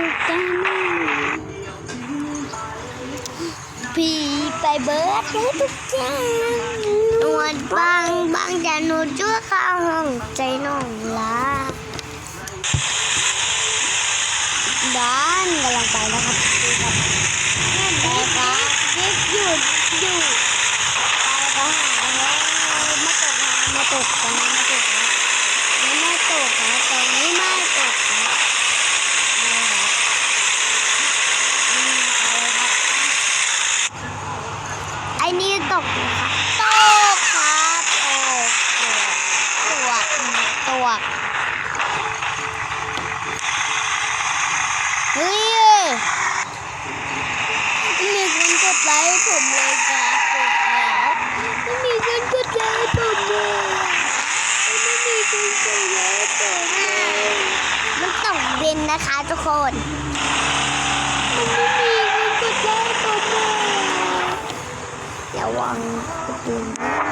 ทุกท่านพี่ไปเบิร์ดให้ทุกท่านนวดบางบางจะหนูช่วข้าวห้องใจน้องลาด้านกำลังไปนะคะบดูครับไปครับยิบหยุดหยุดไปก็หาแล้วมาตกนะมาตกตรงนี้มาตกนะนี่ไม่ตกนะตรงนี้ไม่ตกนะนี่ครับอืมไปเลยครับ ไอ้ นี่ตกนะคะตกครับโอ้ตัวตัวตัวเฮ้ยไม่มีคนกดไลค์ผมเลยครับกดแล้วไม่มีคนกดไลค์ผมเลยไม่มีคนกดไลค์ผมเลยมันตกเบนนะคะทุกคนไม่มี คนกดไลค์ผมเลยระวังประตูนะ